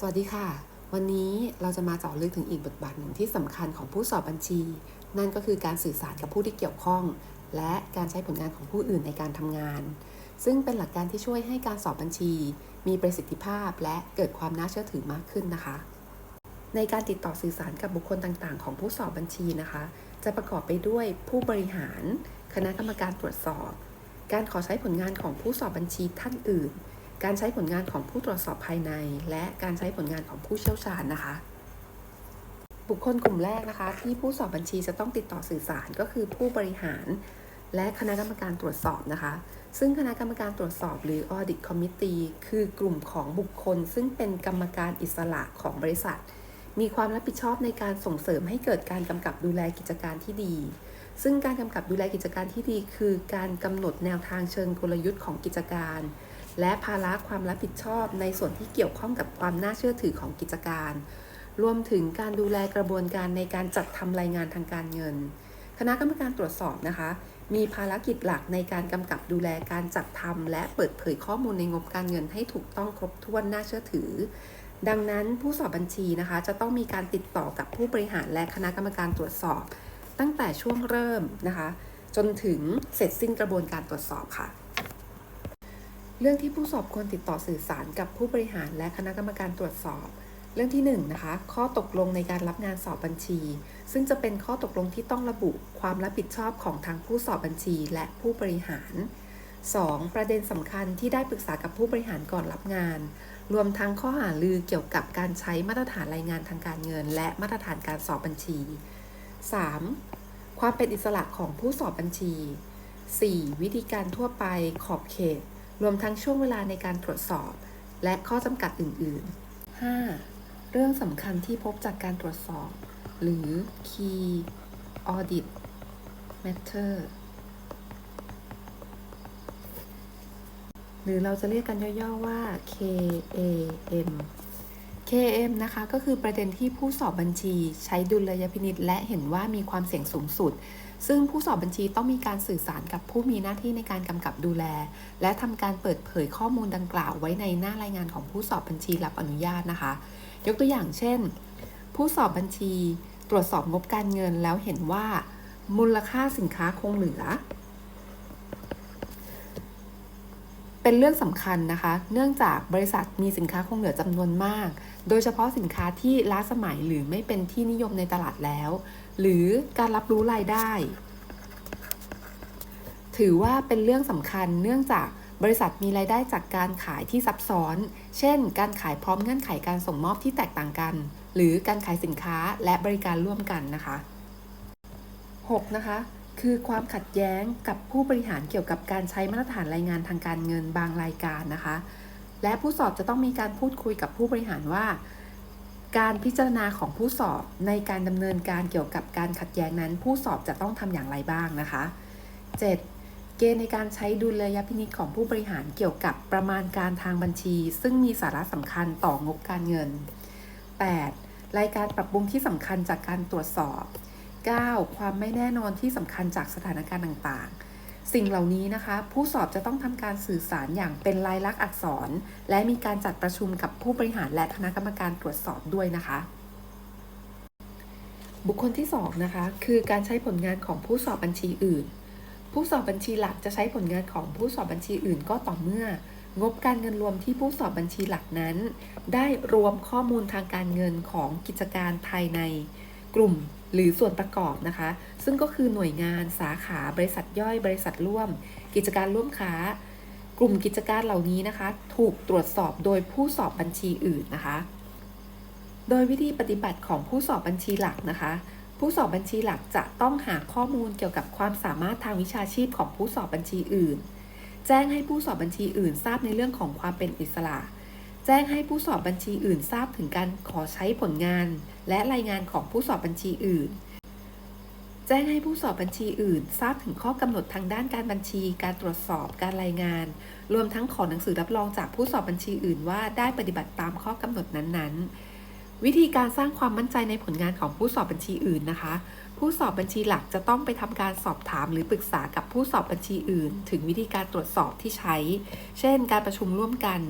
สวัสดีค่ะ วันนี้เราจะมาเจาะลึกถึงอีกบทบาทหนึ่งที่สำคัญของผู้สอบบัญชี นั่นก็คือการสื่อสารกับผู้ที่เกี่ยวข้อง และการใช้ผลงานของผู้อื่นในการทำงาน ซึ่งเป็นหลักการที่ช่วยให้การสอบบัญชี มีประสิทธิภาพและเกิดความน่าเชื่อถือมากขึ้นนะคะ ในการติดต่อสื่อสารกับบุคคลต่างๆ ของผู้สอบบัญชีนะคะ จะประกอบไปด้วยผู้บริหาร คณะกรรมการตรวจสอบ การขอใช้ผลงานของผู้สอบบัญชีท่านอื่น การใช้ผลงานของผู้ตรวจสอบภายใน และการใช้ผลงานของผู้เชี่ยวชาญนะคะ บุคคลกลุ่มแรกนะคะ ที่ผู้สอบบัญชีจะต้องติดต่อสื่อสารก็คือผู้บริหาร และคณะกรรมการตรวจสอบนะคะ ซึ่งคณะกรรมการตรวจสอบหรือ Audit Committee คือกลุ่มของบุคคล ซึ่งเป็นกรรมการอิสระของบริษัท มีความรับผิดชอบในการส่งเสริมให้เกิดการกำกับดูแลกิจการที่ดีซึ่งการกำกับดูแลกิจการที่ดี คือการกำหนดแนวทางเชิงกลยุทธ์ของกิจการ และภาระความรับผิดชอบในส่วนที่เกี่ยวข้องกับความน่าเชื่อถือของกิจการ รวมถึงการดูแลกระบวนการในการจัดทำรายงานทางการเงิน คณะกรรมการตรวจสอบนะคะ มีภารกิจหลักในการกำกับดูแลการจัดทำและเปิดเผยข้อมูลในงบการเงินให้ถูกต้องครบถ้วนน่าเชื่อถือ ดังนั้นผู้สอบบัญชีนะคะ จะต้องมีการติดต่อกับผู้บริหารและคณะกรรมการตรวจสอบ ตั้งแต่ช่วงเริ่มนะคะ จนถึงเสร็จสิ้นกระบวนการตรวจสอบค่ะ เรื่องที่ผู้สอบควรติดต่อสื่อสารกับผู้บริหารและคณะกรรมการตรวจสอบ เรื่องที่1นงนะคะข้อตกลงในการรับงานสอบบัญชี ซึ่งจะเป็นข้อตกลงที่ต้องระบุความรับผิดชอบของทางผู้สอบบัญชีและผู้บริหาร 2. ประเด็นสำคัญที่ได้ปรึกษากับผู้บริหารก่อนรับงาน รวมทั้งข้อหาลือเกี่ยวกับการใช้มาตรฐานรายงานทางการเงิน และมาตรฐานการสอบบัญชี 3. ความเป็นอิสระของผู้สอบบัญชี 4. วิธีการทั่วไปขอบเขต รวมทั้งช่วงเวลาในการตรวจสอบ และข้อจำกัดอื่น ๆ 5. เรื่องสำคัญที่พบจากการตรวจสอบ หรือ Key Audit Matter หรือเราจะเรียกกันย่อๆว่า KAM KM นะคะ ก็คือประเด็นที่ผู้สอบบัญชีใช้ดุลยพินิษและเห็นว่ามีความเสี่ยงสูงสุด ซึ่งผู้สอบบัญชีต้องมีการสื่อสารกับผู้มีหน้าที่ในการกำกับดูแล และทำการเปิดเผยข้อมูลดังกล่าวไว้ในหน้ารายงานของผู้สอบบัญชีรับอนุญาตนะคะ ยกตัวอย่างเช่น ผู้สอบบัญชีตรวจสอบงบการเงินแล้วเห็นว่า มูลค่าสินค้าคงเหลือ เป็นเรื่องสำคัญนะคะ เนื่องจากบริษัทมีสินค้าคงเหลือจำนวนมาก โดยเฉพาะสินค้าที่ล้าสมัยหรือไม่เป็นที่นิยมในตลาดแล้ว หรือการรับรู้รายได้ ถือว่าเป็นเรื่องสำคัญเนื่องจากบริษัทมีรายได้จากการขายที่ซับซ้อน เช่น การขายพร้อมเงื่อนไขการส่งมอบที่แตกต่างกัน หรือการขายสินค้าและบริการร่วมกันนะคะ 6. นะคะ คือความขัดแย้งกับผู้บริหารเกี่ยวกับการใช้มาตรฐานรายงานทางการเงินบางรายการนะคะ และผู้สอบจะต้องมีการพูดคุยกับผู้บริหารว่า การพิจารณาของผู้สอบในการดำเนินการเกี่ยวกับการขัดแย้งนั้น ผู้สอบจะต้องทำอย่างไรบ้างนะคะ 7. เกณฑ์ในการใช้ดุลยพินิจของผู้บริหารเกี่ยวกับประมาณการทางบัญชี ซึ่งมีสาระสำคัญต่องบการเงิน 8. รายการปรับปรุงที่สำคัญจากการตรวจสอบ 9. ความไม่แน่นอนที่สำคัญจากสถานการณ์ต่างๆ สิ่งเหล่านี้นะคะ ผู้สอบจะต้องทำการสื่อสารอย่างเป็นลายลักษณ์อักษร และมีการจัดประชุมกับผู้บริหารและคณะกรรมการตรวจสอบด้วยนะคะ บุคคลที่2นะคะคือการใช้ผลงานของผู้สอบบัญชีอื่น ผู้สอบบัญชีหลักจะใช้ผลงานของผู้สอบบัญชีอื่นก็ต่อเมื่องบการเงินรวมที่ผู้สอบบัญชีหลักนั้น ได้รวมข้อมูลทางการเงินของกิจการภายในกลุ่ม หรือส่วนประกอบนะคะ ซึ่งก็คือหน่วยงานสาขาบริษัทย่อยบริษัทร่วม กิจการร่วมค้า กลุ่มกิจการเหล่านี้นะคะ ถูกตรวจสอบโดยผู้สอบบัญชีอื่นนะคะ โดยวิธีปฏิบัติของผู้สอบบัญชีหลักนะคะ ผู้สอบบัญชีหลักจะต้องหาข้อมูลเกี่ยวกับความสามารถทางวิชาชีพของผู้สอบบัญชีอื่น แจ้งให้ผู้สอบบัญชีอื่น ทราบในเรื่องของความเป็นอิสระ แจ้งให้ผู้สอบบัญชีอื่นทราบถึงการขอใช้ผลงาน และรายงานของผู้สอบบัญชีอื่น แจ้งให้ผู้สอบบัญชีอื่น ทราบถึงข้อกำหนดทางด้านการบัญชี การตรวจสอบ การรายงาน รวมทั้งขอหนังสือรับรองจากผู้สอบบัญชีอื่นว่าได้ปฏิบัติตามข้อกำหนดนั้นๆ วิธีการสร้างความมั่นใจในผลงานของผู้สอบบัญชีอื่นนะคะ ผู้สอบบัญชีหลักจะต้องไปทำการสอบถามหรือปรึกษากับผู้สอบบัญชีอื่น ถึงวิธีการตรวจสอบที่ใช้ เช่น การประชุมร่วมกัน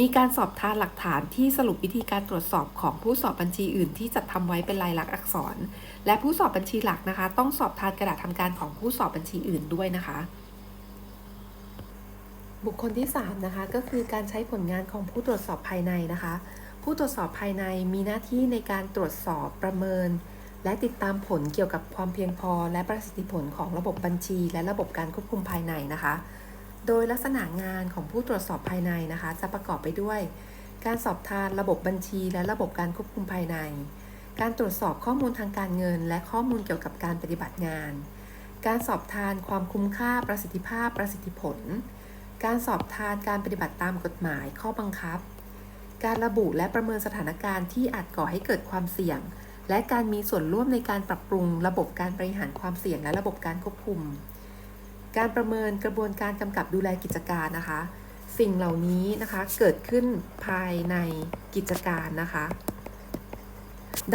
มีการสอบทานหลักฐานที่สรุปวิธีการตรวจสอบของผู้สอบบัญชีอื่นที่จัดทำไว้เป็นลายลักษณ์อักษร และผู้สอบบัญชีหลักนะคะ ต้องสอบทานกระดาษทำการของผู้สอบบัญชีอื่นด้วยนะคะ บุคคลที่3นะคะก็คือการใช้ผลงานของผู้ตรวจสอบภายในนะคะ ผู้ตรวจสอบภายในมีหน้าที่ในการตรวจสอบประเมิน และติดตามผลเกี่ยวกับความเพียงพอ และประสิทธิผลของระบบบัญชี และระบบการควบคุมภายในนะคะ โดยลักษณะงานของผู้ตรวจสอบภายในนะคะ จะประกอบไปด้วย การสอบทานระบบบัญชี และระบบการควบคุมภายใน การตรวจสอบข้อมูลทางการเงิน และข้อมูลเกี่ยวกับการปฏิบัติงาน การสอบทานความคุ้มค่าประสิทธิภาพประสิทธิผล การสอบทานการปฏิบัติตามกฎหมาย ข้อบังคับ การระบุและประเมินสถานการณ์ที่อาจก่อให้เกิดความเสี่ยง และการมีส่วนร่วมในการปรับปรุง ระบบการบริหารความเสี่ยงและระบบการควบคุม การประเมินกระบวนการกำกับดูแลกิจการนะคะ สิ่งเหล่านี้นะคะเกิดขึ้นภายในกิจการนะคะ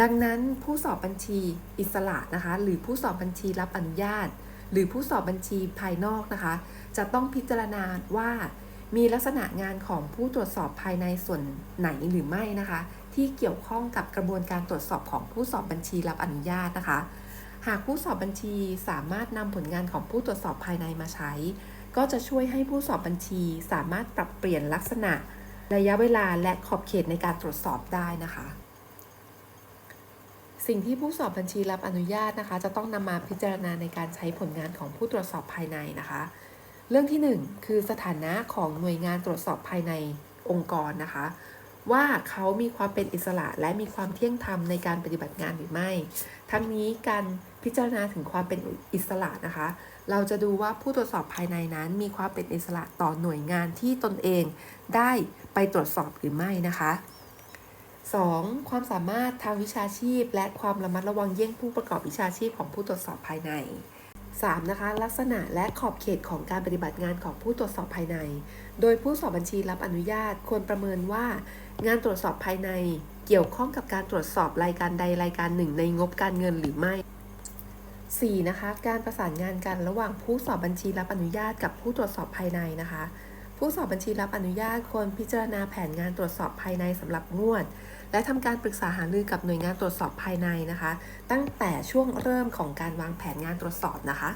ดังนั้นผู้สอบบัญชีอิสระนะคะ หรือผู้สอบบัญชีรับอนุญาต หรือผู้สอบบัญชีภายนอกนะคะ จะต้องพิจารณาว่ามีลักษณะงานของผู้ตรวจสอบภายในส่วนไหนหรือไม่นะคะ ที่เกี่ยวข้องกับกระบวนการตรวจสอบของผู้สอบบัญชีรับอนุญาตนะคะ หากผู้สอบบัญชีสามารถนำผลงานของผู้ตรวจสอบภายในมาใช้ ก็จะช่วยให้ผู้สอบบัญชีสามารถปรับเปลี่ยนลักษณะ ระยะเวลาและขอบเขตในการตรวจสอบได้นะคะ สิ่งที่ผู้สอบบัญชีรับอนุญาตนะคะ จะต้องนำมาพิจารณาในการใช้ผลงานของผู้ตรวจสอบภายในนะคะ เรื่องที่ 1 คือสถานะของหน่วยงานตรวจสอบภายในองค์กรนะคะ ว่าเขามีความเป็นอิสระและมีความเที่ยงธรรมในการปฏิบัติงานหรือไม่ ทั้งนี้การพิจารณาถึงความเป็นอิสระนะคะ เราจะดูว่าผู้ตรวจสอบภายในนั้น มีความเป็นอิสระต่อหน่วยงานที่ตนเองได้ไปตรวจสอบหรือไม่นะคะ 2. ความสามารถทางวิชาชีพ และความระมัดระวังเยี่ยงผู้ประกอบวิชาชีพของผู้ตรวจสอบภายใน 3. นะคะลักษณะและขอบเขตของการปฏิบัติงานของผู้ตรวจสอบภายใน โดยผู้สอบบัญชีรับอนุญาตควรประเมินว่า งานตรวจสอบภายในเกี่ยวข้องกับการตรวจสอบรายการใดรายการหนึ่ง ในงบการเงินหรือไม่ 4. นะคะการประสานงานกันระหว่างผู้สอบบัญชีรับอนุญาตกับผู้ตรวจสอบภายในนะคะ ผู้สอบบัญชีรับอนุญาตควรพิจารณาแผนงานตรวจสอบภายในสำหรับงวด และทำการปรึกษาหารือกับหน่วยงานตรวจสอบภายในนะคะ ตั้งแต่ช่วงเริ่มของการวางแผนงานตรวจสอบนะคะ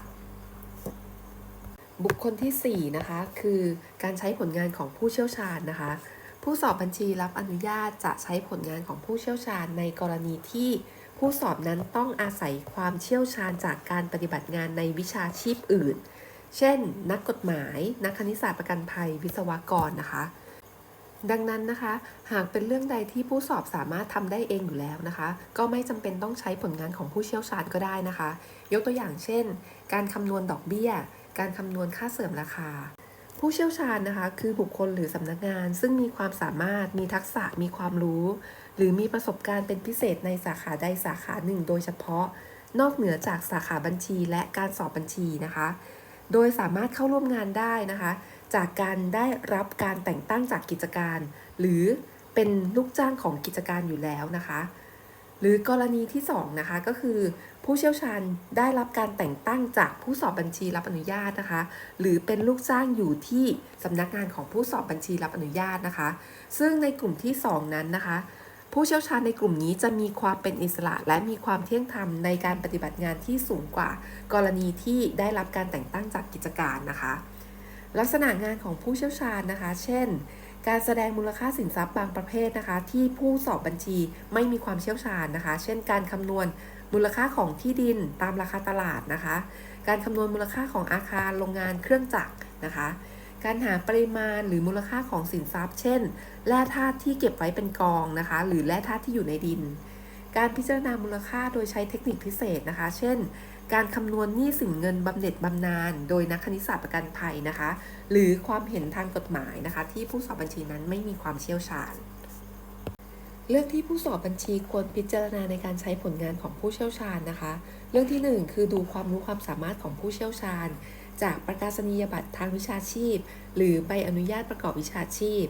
บุคคลที่ 4 นะคะ คือการใช้ผลงานของผู้เชี่ยวชาญนะคะ ผู้สอบบัญชีรับอนุญาตจะใช้ผลงานของผู้เชี่ยวชาญในกรณีที่ผู้สอบนั้นต้องอาศัยความเชี่ยวชาญจากการปฏิบัติงานในวิชาชีพอื่น เช่น นักกฎหมาย นักคณิตศาสตร์ประกันภัย วิศวกรนะคะ ดังนั้นนะคะ หากเป็นเรื่องใดที่ผู้สอบสามารถทำได้เองอยู่แล้วนะคะ ก็ไม่จำเป็นต้องใช้ผลงานของผู้เชี่ยวชาญก็ได้นะคะ ยกตัวอย่างเช่น การคำนวณดอกเบี้ย การคำนวณค่าเสริมราคาผู้เชี่ยวชาญนะคะคือบุคคลหรือสำนักงาน ซึ่งมีความสามารถมีทักษะมีความรู้ หรือมีประสบการณ์เป็นพิเศษในสาขาใดสาขาหนึ่ง โดยเฉพาะ นอกเหนือจากสาขาบัญชีและการสอบบัญชีนะคะ โดยสามารถเข้าร่วมงานได้นะคะ จากการได้รับการแต่งตั้งจากกิจการ หรือเป็นลูกจ้างของกิจการอยู่แล้วนะคะ หรือกรณีที่2นะคะก็คือ ผู้เชี่ยวชาญได้รับการแต่งตั้งจากผู้สอบบัญชีรับอนุญาตนะคะ หรือเป็นลูกจ้างอยู่ที่สำนักงานของผู้สอบบัญชีรับอนุญาตนะคะ ซึ่งในกลุ่มที่ 2 นั้นนะคะ ผู้เชี่ยวชาญในกลุ่มนี้จะมีความเป็นอิสระ และมีความเที่ยงธรรมในการปฏิบัติงานที่สูงกว่า กรณีที่ได้รับการแต่งตั้งจากกิจการนะคะ ลักษณะงานของผู้เชี่ยวชาญนะคะ เช่น การแสดงมูลค่าสินทรัพย์บางประเภทนะคะ ที่ผู้สอบบัญชีไม่มีความเชี่ยวชาญนะคะ เช่น การคำนวณมูลค่าของที่ดินตามราคาตลาดนะคะ การคำนวณมูลค่าของอาคารโรงงานเครื่องจักรนะคะ การหาปริมาณหรือมูลค่าของสินทรัพย์ เช่น แร่ธาตุที่เก็บไว้เป็นกองนะคะ หรือแร่ธาตุที่อยู่ในดิน การพิจารณามูลค่าโดยใช้เทคนิคพิเศษนะคะ เช่น การคำนวณหนี้สินเงินบำเหน็จบำนาญโดยนักคณิตศาสตร์ประกันภัยนะคะ หรือความเห็นทางกฎหมายนะคะ ที่ผู้สอบบัญชีนั้นไม่มีความเชี่ยวชาญเรื่องที่ผู้สอบบัญชีควรพิจารณาในการใช้ผลงานของผู้เชี่ยวชาญนะคะ เรื่องที่ 1 คือดูความรู้ความสามารถของผู้เชี่ยวชาญ จากประกาศนียบัตรทางวิชาชีพ หรือใบอนุญาตประกอบวิชาชีพ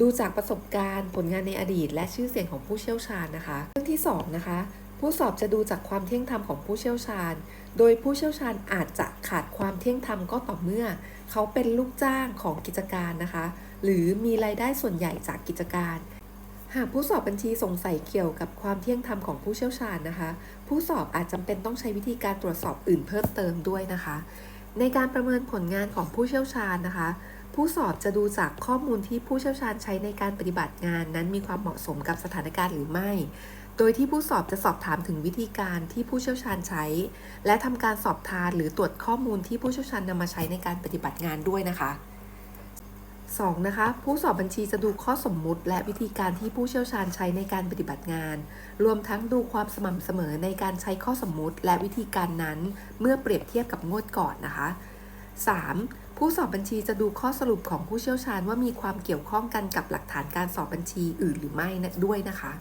ดูจากประสบการณ์ ผลงานในอดีต และชื่อเสียงของผู้เชี่ยวชาญนะคะ เรื่องที่ 2 นะคะ ผู้สอบจะดูจากความเที่ยงธรรมของผู้เชี่ยวชาญ โดยผู้เชี่ยวชาญอาจจะขาดความเที่ยงธรรมก็ต่อเมื่อ เขาเป็นลูกจ้างของกิจการนะคะ หรือมีรายได้ส่วนใหญ่จากกิจการหากผู้สอบบัญชีสงสัยเกี่ยวกับความเที่ยงธรรมของผู้เชี่ยวชาญนะคะ ผู้สอบอาจจำเป็นต้องใช้วิธีการตรวจสอบอื่นเพิ่มเติมด้วยนะคะ ในการประเมินผลงานของผู้เชี่ยวชาญนะคะ ผู้สอบจะดูจากข้อมูลที่ผู้เชี่ยวชาญใช้ในการปฏิบัติงานนั้นมีความเหมาะสมกับสถานการณ์หรือไม่ โดยที่ผู้สอบจะสอบถามถึงวิธีการที่ผู้เชี่ยวชาญใช้ และทำการสอบทานหรือตรวจข้อมูลที่ผู้เชี่ยวชาญนำมาใช้ในการปฏิบัติงานด้วยนะคะ 2. นะคะผู้สอบบัญชีจะดูข้อสมมุติ และวิธีการที่ผู้เชี่ยวชาญใช้ในการปฏิบัติงาน รวมทั้งดูความสม่ำเสมอในการใช้ข้อสมมุติ และวิธีการนั้น เมื่อเปรียบเทียบกับงวดก่อนนะคะ 3. ผู้สอบบัญชีจะดูข้อสรุปของผู้เชี่ยวชาญว่ามีความเกี่ยวข้องกันกับหลักฐานการสอบบัญชีอื่นหรือไม่นะด้วยนะคะ